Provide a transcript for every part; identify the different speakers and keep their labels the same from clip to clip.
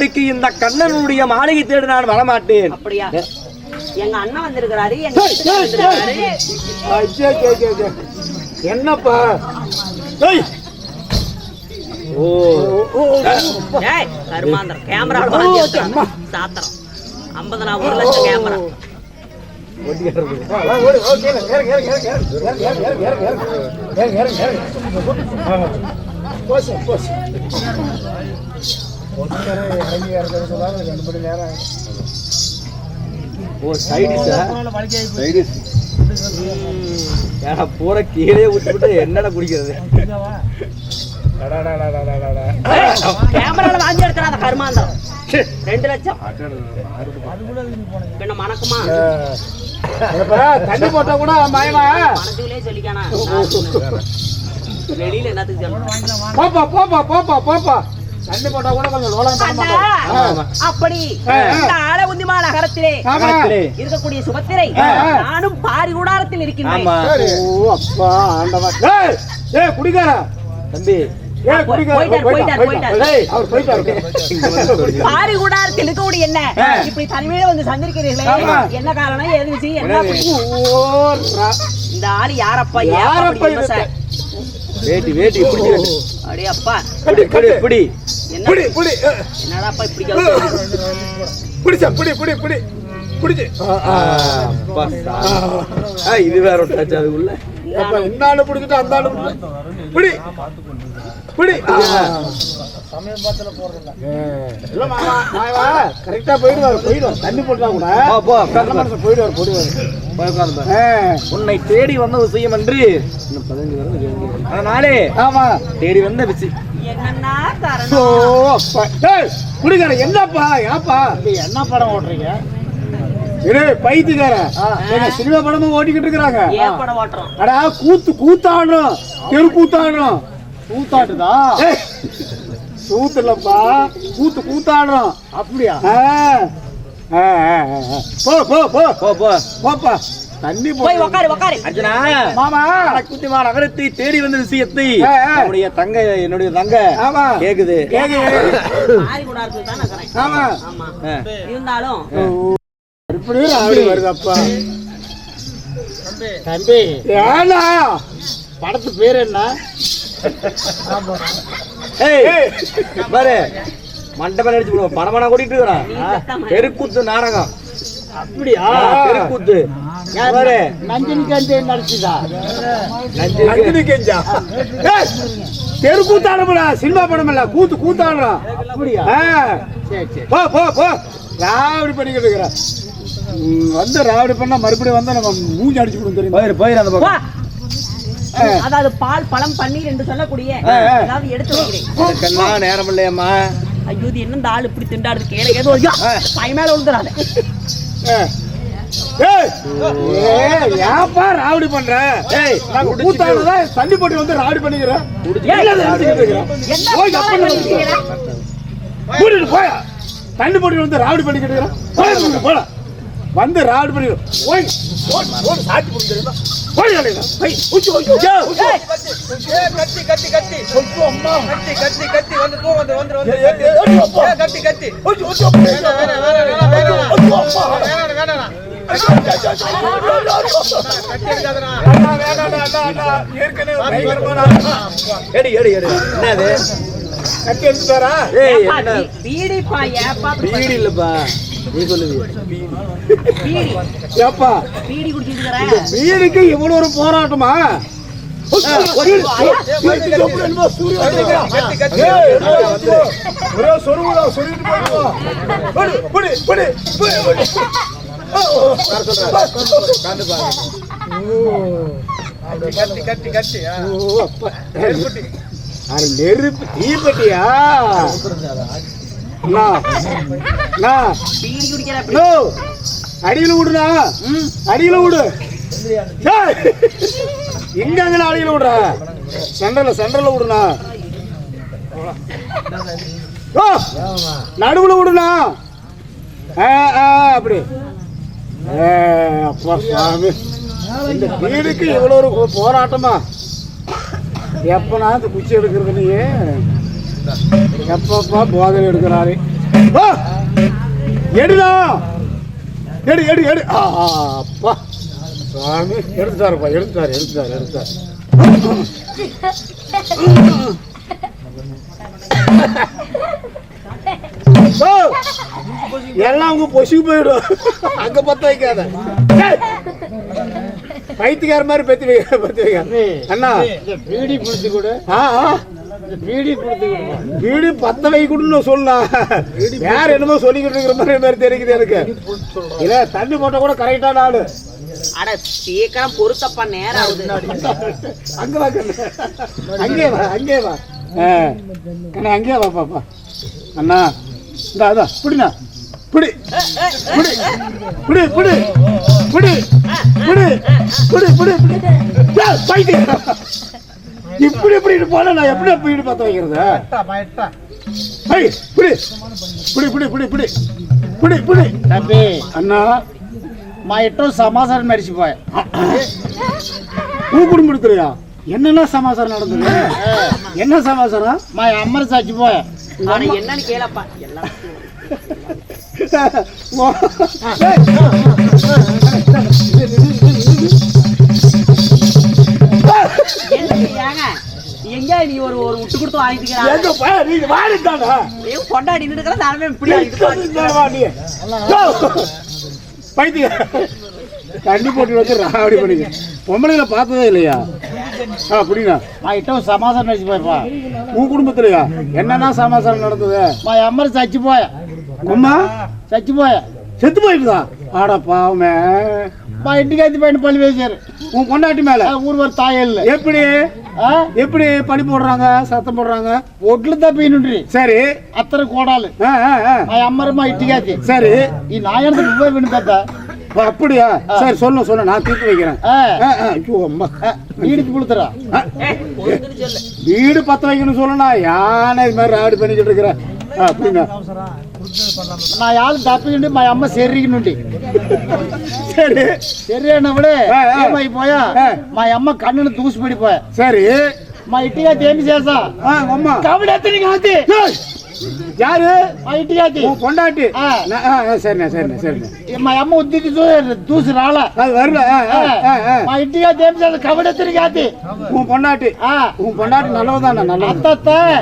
Speaker 1: கண்டுபிடிக்கு இந்த கண்ணனுடைய மாளிகை தேடி நான் வரமாட்டேன்
Speaker 2: அப்படியா எங்க அண்ணன் வந்திருக்கிறாரு
Speaker 3: என்னப்பா
Speaker 1: ஓ
Speaker 2: கருமாந்தரம் கேமரா சாத்திரம் ஐம்பது நான் லட்சம் கேமரா
Speaker 3: போச்சு போச்சு ஒருத்தர் இறங்கி இறக்கிறது சொல்லாம
Speaker 1: விட்டுவிட்டு என்னடா குடிக்கிறது.
Speaker 2: கேமரால வாங்கி எடுக்கிற அந்த ரெண்டு லட்சம். பின்ன மணக்குமா?
Speaker 3: தண்ணி போட்டா கூட மயமா?
Speaker 2: மனசுலயே சொல்லிக்கானா? வெளியில என்னத்துக்கு
Speaker 3: போப்பா போப்பா போப்பா போப்பா.
Speaker 2: பாரி கூடாரத்தில் இருக்கின்றேன். என்ன? இப்படி தனிமையில வந்து சந்திருக்கிறீர்களே. என்ன காரணம்? எதுச்சு என்ன இந்த யாரப்பா?
Speaker 3: யாரப்பா
Speaker 1: வேட்டி புடி புடி?
Speaker 2: என்னடா
Speaker 3: பிடிச்சா புடி புடி புடி பிடிச்சு.
Speaker 1: இது வேற
Speaker 3: ஒரு டச் அதுக்குள்ள இந்தாண்டு அந்த அந்தாண்டு புடி. புடி. சமயம் பாத்துல போயிடுவார் தண்ணி போட்டா கூட?
Speaker 1: போ
Speaker 3: மனசு போயிடுவார்
Speaker 1: உன்னை தேடி வந்த விஷயம் என்று இன்னும் அதனாலே
Speaker 3: ஆமா.
Speaker 1: தேடி வந்த விஷயம்
Speaker 3: குடிக்கிற என்னப்பா ஏப்பா என்ன படம் ஓடுறீங்க? பைத்துக்கார சினிமா படமும் ஓட்டிக்கிட்டு இருக்கிறாங்க. அடா கூத்து கூத்தாடணும் தெரு கூத்தாடணும் கூத்தாட்டுதா? கூத்து இல்லப்பா கூத்து கூத்தாடணும். அப்படியா? போ போ போ.
Speaker 1: போ போ.
Speaker 3: போப்பா. தண்ணி
Speaker 2: போய் உக்காரு உக்காரு.
Speaker 1: அர்ஜுனா.
Speaker 3: மாமா.
Speaker 1: குத்திமா நகரத்தை தேடி வந்த விஷயத்தை. என்னுடைய தங்க என்னுடைய தங்க.
Speaker 3: ஆமா.
Speaker 1: கேக்குது.
Speaker 3: ஆமா.
Speaker 2: இருந்தாலும்
Speaker 3: இப்படி அப்படி வருதப்பா? தம்பி. ஏன்னா படத்து பேர் என்ன?
Speaker 1: பாரு. மண்டபம் அடிச்சு விடுவோம் படமனா கூட்டிட்டு இருக்கிறான் தெருக்கூத்து நாடகம்.
Speaker 3: அப்படியா?
Speaker 1: தெருக்கூத்து. பாரு.
Speaker 3: நந்தினி கண்டே நடிச்சுதா
Speaker 1: நஞ்சு
Speaker 3: நந்தினி கெஞ்சா? தெரு கூத்தாடுறா சினிமா படம் இல்ல கூத்து கூத்தாடுறான் அப்படியா? சரி சரி. போ போ போ. ராவடி பண்ணிக்கிட்டு இருக்கிற. வந்து ராவடி பண்ணா மறுபடியும் வந்து நம்ம மூஞ்சி அடிச்சு கொடுக்கும் தெரியுமா?
Speaker 1: போயிரு போயிரு அந்த. பக்கம்.
Speaker 2: அதாவது பால் பழம் பன்னீர் என்று சொல்லக்கூடிய. அதாவது எடுத்து வைக்கிறேன்.
Speaker 1: நேரம் இல்லையம்மா
Speaker 2: ஐயோ இது என்ன இந்த ஆள் இப்படி திண்டாடுது? கேள ஏதோ ஐயோ கை மேல விழுந்துடாத
Speaker 3: ஏப்பா ராவடி பண்ற? தண்ணி போட்டு வந்து ராவடி
Speaker 2: பால் பண்ணிக்கிறீங்க?
Speaker 3: கூட்டிட்டு போயா? தண்ணி போட்டு வந்து ராவடி பண்ணிக்கிட்டு இருக்கிறோம். போய் போடா. வந்து ராடு பண்ணி ஓய் ஓய் ஓய் சாட்டி புடிச்சிருந்தா ஓய் அலையா போய் உச்சி உச்சி உச்சி
Speaker 4: கத்தி கத்தி கத்தி
Speaker 3: உச்சி அம்மா.
Speaker 4: கத்தி கத்தி கத்தி வந்து போ வந்து வந்து வந்து. கத்தி கத்தி.
Speaker 3: உச்சி உச்சி வேணா வேணா வேணா வேணா வேணா வேணா வேணா
Speaker 1: எடு எடு எடு.
Speaker 2: ஏப்பா
Speaker 1: பீடி இல்லப்பா. நீ
Speaker 2: சொல்லுவியப்பா
Speaker 3: வீடுக்கு இவ்வளவு ஒரு போராட்டமா? கட்டி கட்டி. கட்டி நெருப்பு தீப்பட்டியா? அடியில விடுனா அடியில விடு. ஏய், இங்க அங்க அடியில விடுற? சென்டர்ல சென்டர்ல விடுனா நடுவுல விடுனா ஆ, ஆ, அப்படி. ஏ, அப்பா சாமி. இந்த வீடுக்கு இவ்வளவு ஒரு போராட்டமா? எப்பனா இந்த குச்சி எடுக்கிறது நீ எப்பப்பா போதை எடுக்கிறாரு. வா! எடுடா! எடு எடு எடு. அப்பா. சாமி எடுத்துட்டாரு எடுத்துட்டாரு ஓ, எல்லாம் உங்க பொசுக்கு போயிடும். அங்க பத்த வைக்காத. பைத்தியக்கார மாதிரி பத்தி வைக்க பத்தி வைக்க அண்ணா.
Speaker 4: பீடி பிடிச்சி கொடு.
Speaker 3: ஆ.
Speaker 4: பீடி பிடிச்சி கொடு
Speaker 3: வீடு பத்த வைக்கணும்னு சொல்லலாம் வேற என்னமோ சொல்லிக்கிட்டு இருக்கிற மாதிரி மாதிரி தெரியுது எனக்கு. இல்ல தண்ணி போட்டா கூட கரெக்டான ஆளு
Speaker 2: அட சீக்கிரம் பொறுத்தப்பா நேரம் ஆகுது.
Speaker 3: அங்க வா அங்கே வா அங்கே வா. கண்ணு அங்கே வா பாப்பா அண்ணா இந்த அதான் பிடிண்ணா. பிடி. பிடி. பிடி பிடி. பிடி. பிடி பிடி பிடி பிடி. பைத்தியம். இப்படி இப்படி போனா நான் எப்படி போய் ஈடு பார்த்து
Speaker 4: வைக்கிறது
Speaker 3: ஐய் புடி புடி புடி புடி புடி புடி புடி
Speaker 4: தம்பி
Speaker 3: அண்ணா
Speaker 4: மா எட்டோ சமாசாரம் மாரிச்சு
Speaker 3: போய் ஊ குடும்பம் எடுக்கிறியா என்னென்ன சமாசாரம் நடந்தது என்ன சமாசாரம்
Speaker 4: மா அம்மர் சாட்சி
Speaker 2: போய் என்னன்னு கேளப்பா எல்லாம் கேளு எங்க நீ ஒரு ஒரு விட்டு கொடுத்து
Speaker 3: வாங்கிட்டு
Speaker 2: கொண்டாடி இருக்கிற நானுமே
Speaker 3: பைத்திய. தண்ணி போட்டு வச்சு ராவடி பண்ணிக்க. பொம்பளையில பார்த்ததே இல்லையா? ஆ புரியுங்க
Speaker 4: நான் இட்டம் சமாசாரம் நடிச்சு போயப்பா
Speaker 3: உன் குடும்பத்துலயா? என்னன்னா சமாசாரம் நடந்தது?
Speaker 4: நான் அம்மர் சச்சு போய.
Speaker 3: அம்மா?
Speaker 4: சச்சு போய.
Speaker 3: செத்து போயிட்டுதான் ఆడ పావమే
Speaker 4: మా ఇంటికి అయితే పైన పని వేశారు
Speaker 3: కొన్నాటి
Speaker 4: మేల ஊர் ஒரு தாயல்ல
Speaker 3: எப்படி? எப்படி பனி போடுறாங்க சத்தம் போடுறாங்க?
Speaker 4: ఒడ్లు దెబ్బ
Speaker 3: నుండి సరే
Speaker 4: అత్తరు కోడాలి మా అమ్మరు మా ఇంటికి
Speaker 3: சரி.
Speaker 4: ఈ నాయనతో నువ్వే విను
Speaker 3: அப்படியா? சரி சொல்லு சொல்லு. நான் தீர்த்து வைக்கிறேன். ஐயோ அம்மா. வீடு புழுத்துறா வைக்கணும்னு சொல்லணும் யானை இது மாதிரி ராடு பண்ணிக்கிட்டு இருக்கிறேன் அப்படின்னா
Speaker 4: నా వాళ్ళు తప్పికండి మా అమ్మ శరీరం నుండి
Speaker 3: సరే
Speaker 4: శరీరం అన్నప్పుడే ఏమైపోయా మా అమ్మ కన్నును దూసిపడిపోయా
Speaker 3: సరే
Speaker 4: మా ఇట్టిగా ఏమి చేసా
Speaker 3: అమ్మ కాబట్టి
Speaker 4: ఎత్తని కాదు
Speaker 3: யாரு இட்டியாத்தி பொண்டாட்டி சரிண்ணே சரிண்ணே சரிண்ணே
Speaker 4: మా అమ్మ ఉద్దికి చూసి రాలా
Speaker 3: வரல
Speaker 4: మా ఇంటిగా ఏం చేయాలి కబడెత్తిరి కాతి
Speaker 3: உன் பொண்டாட்டி ஆ உன் பொண்டாட்டி நல்லவதாண்ணா நல்ல
Speaker 4: అత్త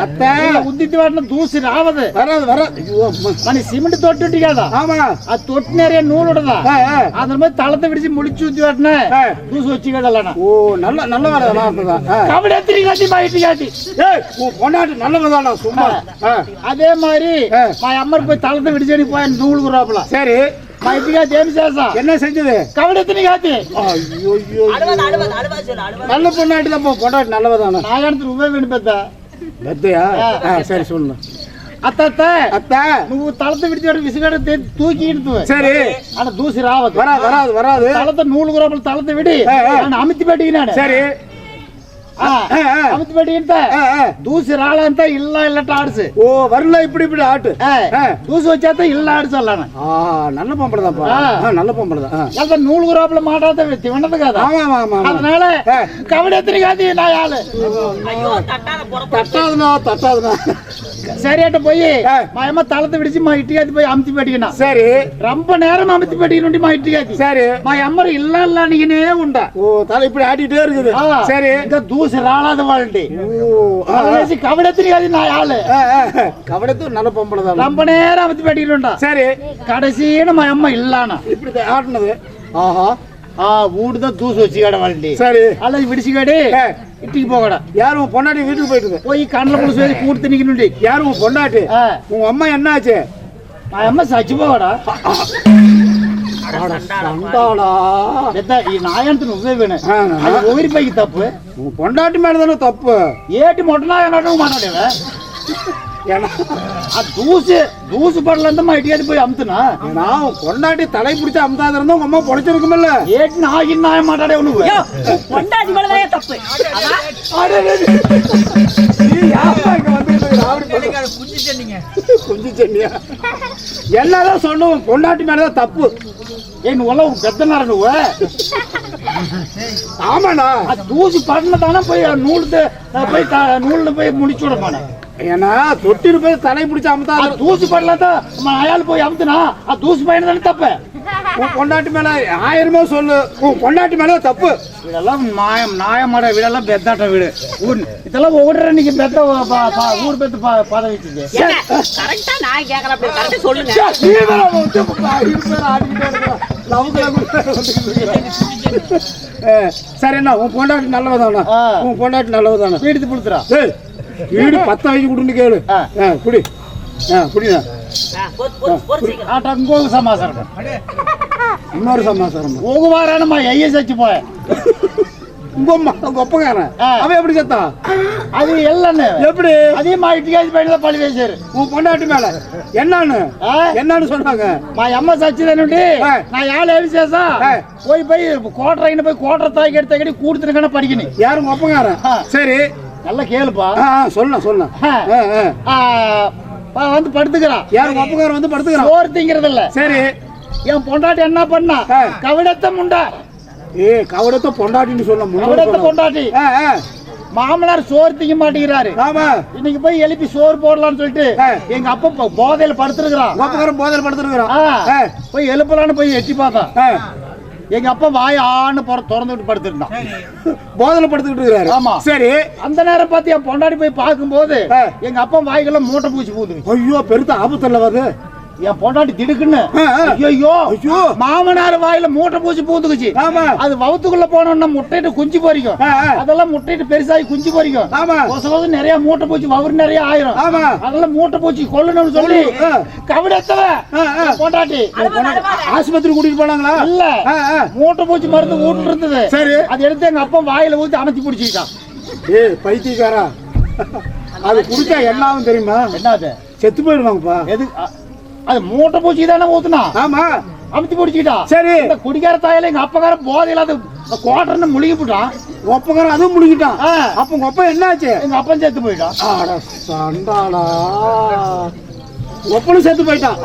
Speaker 3: అత్త
Speaker 4: ఉద్దికి వాటిని దూసి రావదు
Speaker 3: வராது வர ஐயோ, ம-
Speaker 4: మన సిమెంట్ తొట్టి కదా
Speaker 3: ஆமா
Speaker 4: ఆ తొట్టినరే నూలు ఉండదా
Speaker 3: ஆ, ஆ.
Speaker 4: అతని మీద తలత విడిచి ముడిచి ఉద్ది వాటిని
Speaker 3: ஆ.
Speaker 4: దూసి వచ్చి కదలనా
Speaker 3: ஓ நல்ல நல்ல வரதான்
Speaker 4: கபடெత్తిరి కాతి మా ఇంటి కాతి
Speaker 3: ஏய் உன் பொண்டாட்டி நல்லவதாண்ணா சும்மா ஆ.
Speaker 4: అదే మరి
Speaker 3: ఆ.
Speaker 4: మా అమ్మకి పోయి తలత విడిచని పోయాను నూలు లోపల
Speaker 3: சரி
Speaker 4: మా ఇంటికి అది ఏం చేసా
Speaker 3: என்ன செஞ்சது
Speaker 4: కవిడెత్తని కాదు
Speaker 3: ஐயோ ஐயோ
Speaker 2: அழுவாது அழுவாது அழுவாது சொல்லு அழுவாது
Speaker 3: நல்ல பொண்டாட்டி தான் போ- பொண்டாட்டி நல்லவதானா
Speaker 4: నాగంత నువ్వే విని పెద్ద
Speaker 3: பெத்தையா
Speaker 4: ஆ.
Speaker 3: ஆ சரி சொல்லு
Speaker 4: అత్త అత్త
Speaker 3: அத்தா
Speaker 4: నువ్వు తలత విడిచి విసిగడ తూకి ఇడుతు
Speaker 3: சரி
Speaker 4: అక్కడ దూసి రావద్దు
Speaker 3: வராது வராது வராது
Speaker 4: తలత నూలు లోపల తలత విడి
Speaker 3: ఆ, ఆ.
Speaker 4: నన్ను అమితి పెట్టినాడు
Speaker 3: சரி
Speaker 4: ಅಮತ್ ಬೇಡಿ
Speaker 3: ಅಂತ ದೂಸಿ
Speaker 4: ರಾಳ ಅಂತ ಇಲ್ಲ ಇಲ್ಲಟ ಆಡ್ಸಿ
Speaker 3: ಓ வரல இப்படி இப்படி ஆட்டு.
Speaker 4: தூசு வச்சாத்த இல்ல ஆடு
Speaker 3: சொல்லானே. நல்ல பொம்பளை தான்ப்பா. நல்ல பொம்பளை தான். அத
Speaker 4: நூல் குராப்ல மாட்டாத வெத்தி வேண்டது காதா
Speaker 3: ஆமா ஆமா
Speaker 4: அதனால
Speaker 3: கவடி
Speaker 4: எத்தனை காதி நான் ஆளு.
Speaker 2: ஐயோ தட்டாத
Speaker 4: தட்டாதுனா
Speaker 3: தட்டாதுனா
Speaker 4: சரியாட்ட போய் மாயமா தளத்தை விடிச்சு மா இட்டியாத்தி போய் அமுத்தி பேட்டிக்கணும்
Speaker 3: சரி.
Speaker 4: ரொம்ப நேரம் அமுத்தி பேட்டிக்கணும் மா
Speaker 3: சரி.
Speaker 4: மா அம்மர் இல்ல இல்ல உண்டா.
Speaker 3: ஓ தலை இப்படி ஆட்டிட்டே இருக்குது. சரி.
Speaker 4: இந்த தூசி ராளாத வாழ்ண்டி
Speaker 3: நான் ஆளு. கவடத்து நல்ல தான்
Speaker 4: ரொம்ப நேரம் அமுத்தி பேட்டிக்கணும்டா
Speaker 3: சரி.
Speaker 4: கடைசியான மா அம்மா இல்லானா.
Speaker 3: இப்படி ஆட்டினது. ஆஹா.
Speaker 4: ஆ வீடு தான் தூசு வச்சு
Speaker 3: கடை
Speaker 4: சரி. அல்லது
Speaker 3: விடிச்சுக்காடி
Speaker 4: இட்டிக்கு போகடா
Speaker 3: யார் உன் பொண்டாட்டி வீட்டுக்கு போயிட்டு
Speaker 4: போய் கண்ணில் முடிச்சு வச்சு கூட்டு நிக்கணும்டி.
Speaker 3: யார் உன் பொண்டாட்டி? உன் அம்மா என்ன ஆச்சு
Speaker 4: நான் அம்மா சச்சு
Speaker 3: போகடா பொண்டாட்டி மேலதானே தப்பு?
Speaker 4: ஏட்டு மட்டும் மாட்டாடேவன்
Speaker 3: ஏன்னா
Speaker 4: தூசு தூசு படல இருந்தமா போய்
Speaker 3: அமுத்துனா? நான் பொண்டாட்டி தலை பிடிச்ச அமுத்தாத இருந்தா உங்க அம்மா பொழைச்சிருக்குமில்ல?
Speaker 4: ஏட்டுன்னு ஆகி மாட்டாடே
Speaker 2: ஒண்ணு பொண்டாட்டி மேலதான் தப்பு.
Speaker 3: என்னதான் சொன்னோம் பொண்டாட்டி மேலதான் தப்பு.
Speaker 4: ஏன் உள்ள பெத்த நடனுவ
Speaker 3: ஆமாண்ணா.
Speaker 4: தூசி பண்ணதானே போய் நூலுக்கு போய் நூலில் போய் முடிச்சு விடமாண்ணா
Speaker 3: ஏன்னா தொட்டில் போய் தலை பிடிச்ச அமுத்தா
Speaker 4: தூசு படலாம் தான் அயால் போய் அமுத்துனா அது தூசு பையன் தானே தப்பு.
Speaker 3: உன் பொண்டாட்டி மேல ஆயிரமே சொல்லு. உன் பொண்டாட்டி மேல தப்பு.
Speaker 4: இதெல்லாம் மாயம் நாயமாட வீடெல்லாம் பெத்தாட்ட வீடு. ஊர் இதெல்லாம் ஒவ்வொரு அன்னைக்கு பெத்த ஊர் பெத்து பத
Speaker 2: வச்சுது கரெக்டா நான் கேக்குறேன் சொல்லுங்க.
Speaker 3: சரி என்ன உன் பொண்டாட்டி நல்லவதானா? உன் பொண்டாட்டி நல்லவதானா?
Speaker 4: வீடு
Speaker 3: புளுத்துறா வீடு பத்து ஆகி கொடுன்னு கேளு. குடி. ஆ
Speaker 4: குடிதா ஆட்டாக்கும்போது சமாசாரம்
Speaker 3: இன்னொரு சமாசாரம்
Speaker 4: ஒரு
Speaker 3: வாரானம்மா ஐயா சச்சு போய
Speaker 4: ஒப்பகாரன்
Speaker 3: அவன் எப்படி செத்தா?
Speaker 4: அது எல்லான்னு
Speaker 3: எப்படி?
Speaker 4: அதிகமா இட்டிகாசி பழி பேசாரு
Speaker 3: உன் பொண்டாட்டி மேல. என்னன்னு? என்னன்னு சொன்னாங்க.
Speaker 4: நான்
Speaker 3: அம்மா
Speaker 4: சச்சிதானுண்டி நான் யாழ எலிசேஷா போய் போய் கோட்டரைன்னு போய் கோட்டரை தாக்கி எடுத்தாக்கடி
Speaker 3: கூடுத்துருக்கான படிக்கணும். யாரும்
Speaker 4: ஒப்பகாரன்
Speaker 3: சரி
Speaker 4: நல்லா கேளுப்பா.
Speaker 3: சொல்லணும் சொல்லணும்
Speaker 4: வந்து படுத்துக்கிறான்
Speaker 3: யாரு ஒப்பக்காரன் வந்து படுத்துக்கிறான்?
Speaker 4: சோறு திங்கிறது இல்ல
Speaker 3: சரி.
Speaker 4: என் பொண்டாட்டி என்ன பண்ணா. கவிடத்த முண்டா.
Speaker 3: ஏ கவடத்தை பொண்டாட்டின்னு சொல்ல
Speaker 4: கவிடத்த பொண்டாட்டி. மாமனார் சோறு திங்க மாட்டேங்கிறாரு.
Speaker 3: ஆமா.
Speaker 4: இன்னைக்கு போய் எழுப்பி சோறு போடலாம்னு சொல்லிட்டு. எங்க அப்பா போதையில படுத்துருக்கிறான்.
Speaker 3: போதையில் படுத்துருக்கிறான்.
Speaker 4: போய் எழுப்பலான்னு போய் எட்டி பார்த்தான்
Speaker 3: ஆ.
Speaker 4: எங்க அப்பா வாய் ஆன்னு பொற திறந்து விட்டு படுத்திருந்தான்.
Speaker 3: போதையில் படுத்துக்கிட்டு இருக்கிறாரு.
Speaker 4: ஆமா.
Speaker 3: சரி.
Speaker 4: அந்த நேரம் பார்த்து என் பொண்டாட்டி போய் பார்க்கும்போது
Speaker 3: ஆ.
Speaker 4: எங்க அப்பா வாய்க்குள்ள மூட்டை பூச்சி பூந்துச்சு
Speaker 3: ஐயோ பெருத்த ஆபத்துல வருது
Speaker 4: என் பொண்டாட்டி திடுக்குன்னு. ஐயோ
Speaker 3: ஐயோ.
Speaker 4: மாமனார் வாயில மூட்டை பூச்சி பூந்துக்குச்சு
Speaker 3: ஆமா.
Speaker 4: அது வவுத்துக்குள்ள போனோம்னா முட்டைட்டு குஞ்சு பொரிக்கும்
Speaker 3: ஆ, ஆ.
Speaker 4: அதெல்லாம் முட்டைட்டு பெருசாகி குஞ்சு பொரிக்கும்
Speaker 3: ஆமா.
Speaker 4: கொச கொச நிறைய மூட்டை பூச்சி வவுறு நிறைய ஆயிரும்.
Speaker 3: ஆமா.
Speaker 4: அதெல்லாம் மூட்டை பூச்சி கொல்லணும்னு சொல்லி
Speaker 3: ஆ.
Speaker 4: கவிடத்தவ
Speaker 3: ஆ, ஆ.
Speaker 4: பொண்டாட்டி.
Speaker 3: ஆஸ்பத்திரி கூட்டிட்டு போனாங்களா?
Speaker 4: இல்ல. மூட்டை பூச்சி மருந்து வீட்டுல இருந்தது.
Speaker 3: சரி.
Speaker 4: அது எடுத்து எங்க அப்பா வாயில ஊத்தி அமைச்சு பிடிச்சிட்டான்
Speaker 3: ஏய் பைத்தியக்காரா. அது குடிச்சா என்ன ஆகும் தெரியுமா?
Speaker 4: என்னது?
Speaker 3: செத்து போயிடுவாங்கப்பா.
Speaker 4: எது அது மூட்டை பூச்சி தானே ஊத்துனா?
Speaker 3: ஆமா.
Speaker 4: அமைச்சு பிடிச்சிக்கிட்டா?
Speaker 3: சரி.
Speaker 4: இந்த குடிக்கார தாயில எங்க அப்பகார போதையில அது கோட்டர்னு முழுகி போட்டான்
Speaker 3: ஒப்பக்காரன் அதுவும் முடிக்கிட்டான்
Speaker 4: ஆ.
Speaker 3: அப்ப உங்க அப்பா என்னாச்சு?
Speaker 4: எங்க அப்பன் செத்து போயிட்டான்
Speaker 3: அட சண்டாளா. ஒப்பனும் செத்து போயிட்டான்.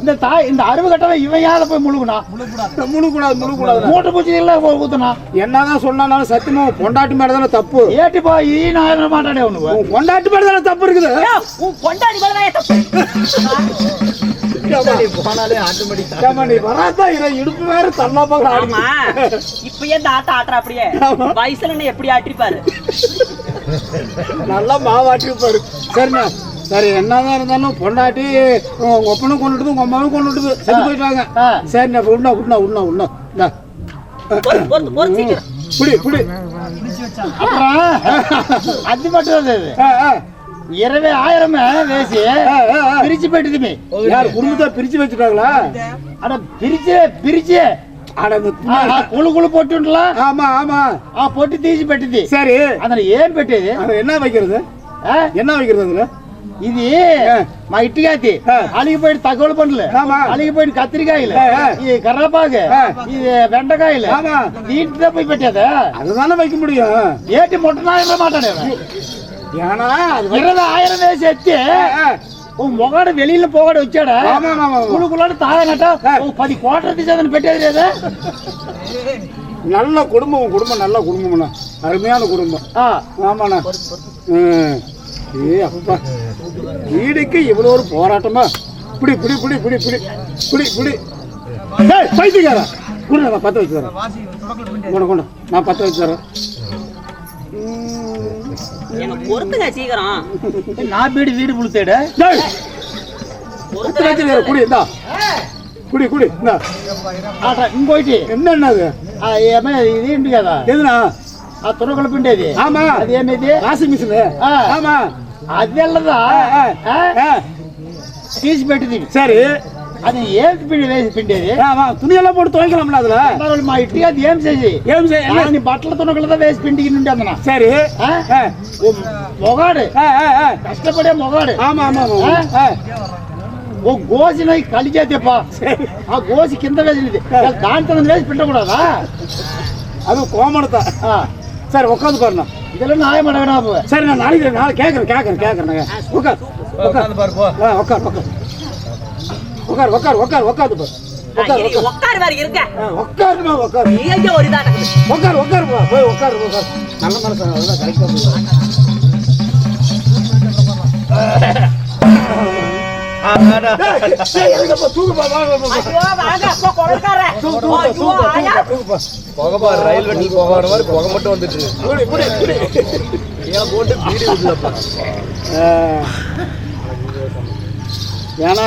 Speaker 4: இந்த தாய் இந்த அறுவை கட்டவன் இவன் யார போய் முழுகுனா?
Speaker 3: முழுக்கூடாது. முழுக்கூடாது
Speaker 4: மூட்டை பூச்சி எல்லாம் ஊத்துனா?
Speaker 3: என்னதான் சொன்னாலும் சத்தியமா பொண்டாட்டி மேல தானே தப்பு?
Speaker 4: ஏட்டி பா ஈ நான் மாட்டானே ஒண்ணு
Speaker 3: உன் பொண்டாட்டி மேல தானே தப்பு இருக்குது?
Speaker 2: ஐயோ, உன் பொண்டாடி மேல
Speaker 3: இடுப்பு வேற
Speaker 2: ஆமா. இப்பயே இந்த ஆட்டம் ஆட்டுற அப்படியே? வயசுல எப்படி ஆட்டிருப்பாரு
Speaker 3: நல்லா மாவாட்டி பாரு சரிண்ணா சரி என்னதான் இருந்தாலும் பொண்டாட்டி உங்க ஒப்பனும் கொண்டுட்டு உங்க அம்மாவும் கொண்டுட்டு செத்து போயிட்டாங்க.
Speaker 4: சரி
Speaker 3: நான் உண்ணா உண்ணா உண்ணா உண்ணா. புடி புடி.
Speaker 4: அது மட்டும்
Speaker 3: இரவே ஆயிரமே வேசி
Speaker 4: பிரிச்சு போயிட்டுதுமே.
Speaker 3: யார் குடும்பத்தை பிரிச்சு வச்சுட்டாங்களா? ஆனா
Speaker 4: பிரிச்சு பிரிச்சு. குழு குழு போட்டுல
Speaker 3: ஆமா ஆமா.
Speaker 4: ஆ போட்டு தீசி பெட்டுது.
Speaker 3: சரி.
Speaker 4: அதுல ஏன்
Speaker 3: பெட்டு என்ன வைக்கிறது? என்ன வைக்கிறது அதுல?
Speaker 4: ఇది
Speaker 3: ఆ.
Speaker 4: మా ఇట్టిగాతి
Speaker 3: ఆ.
Speaker 4: అలిగిపోయిన తగోలు పండ్లు
Speaker 3: ఆమా.
Speaker 4: అలిగిపోయిన కత్తిరికాయలు
Speaker 3: ఆ, ఆ.
Speaker 4: ఈ కర్రపాకు
Speaker 3: ఆ.
Speaker 4: ఇది బెండకాయలు
Speaker 3: ఆమా.
Speaker 4: దీంట్లో పోయి పెట్టేదా
Speaker 3: அதுதானே வைக்க முடியும்
Speaker 4: ఏంటి ముట్టనాయలో మాట్లాడేదా
Speaker 3: ஏன்னா அது வை-
Speaker 4: ఇరవై ఆయిరం వేసి ఎత్తి
Speaker 3: ஆ, ஆ.
Speaker 4: ఓ మొగాడు వెళ్ళిన పోగాడు వచ్చాడా
Speaker 3: ஆமா ஆமா ஆமா
Speaker 4: కుడుకులాడు తాగనట
Speaker 3: ఆ.
Speaker 4: ఓ పది కోట్ల తీసేదని పెట్టేది లేదా
Speaker 3: நல்ல குடும்பம் உன் குடும்பம் நல்ல குடும்பம்ண்ணா அருமையான குடும்பம்
Speaker 4: ఆ,
Speaker 3: ஆமாண்ணா ம். ஏ அப்பா. வீடுக்கு இவ்வளோ ஒரு போராட்டமா? இப்படி இப்படி இப்படி இப்படி இப்படி இப்படி இப்படி ஏய் பைத்தியக்காரா. கொண்டு வச்சு தரேன் கொண்டு நான் பற்ற வச்சு தரேன்
Speaker 2: பொறுத்துங்க சீக்கிரம்.
Speaker 4: நான் வீடு
Speaker 3: வீடு புளுத்தேட பத்து லட்சம் குடி இந்தா. குடி குடி இந்தா.
Speaker 4: இங்க போயிட்டு. என்னென்னது? இது
Speaker 3: எதுனா?
Speaker 4: ఆ తురకలు పిండేది
Speaker 3: ఆమా
Speaker 4: అది ఏమిది
Speaker 3: వాషింగ్
Speaker 4: మిషన్
Speaker 3: ఆమా
Speaker 4: అది వెళ్ళదా తీసి పెట్టింది
Speaker 3: సరే
Speaker 4: అది ఏది పిండి వేసి పిండేది
Speaker 3: తుని ఎలా పోటీ తోయగలంనా
Speaker 4: అదిలో మా ఇంటికి అది ఏం చేసి
Speaker 3: ఏం
Speaker 4: చేయాలి బట్టల తునకలతో వేసి పిండి నుండి
Speaker 3: అన్న
Speaker 4: సరే మొగాడు కష్టపడే మొగాడు ఆమా
Speaker 3: ఆమా
Speaker 4: ఓ గోసిన కలి చేతేపా ఆ గోసి కింద వేసినది దాంతో వేసి
Speaker 3: పెట్టకూడదా ಅದು
Speaker 4: ಕೋಮಡ್ತಾ
Speaker 3: சரி உட்காந்து பாருண்ணா.
Speaker 4: இதெல்லாம் நியாயம் அடங்கனா
Speaker 3: சரி நான் நாளைக்கு நாளைக்கு கேட்குறேன் கேட்குறேன் கேட்குறேங்க உட்கார் உட்கார் ஆ உட்கார் உட்கார் உட்கார் உட்கார் உட்கார் உட்காந்து பாரு. உட்கார்
Speaker 2: வேற இருக்க.
Speaker 3: உட்காருமா உட்கார்
Speaker 2: எங்க ஒரு நடக்குது
Speaker 3: உட்கார் போ, போய் உட்கார் உட்கார் நல்ல மனசு அதெல்லாம் கரெக்டாக
Speaker 1: ரயில் வண்டியில் புகை வர மாதிரி புகை மட்டும் வந்துட்டு இருக்கு.
Speaker 3: புடி, புடி, புடி.
Speaker 1: ஏன் போட்டு பீடி விடுதப்பா
Speaker 3: ஆ. ஏன்னா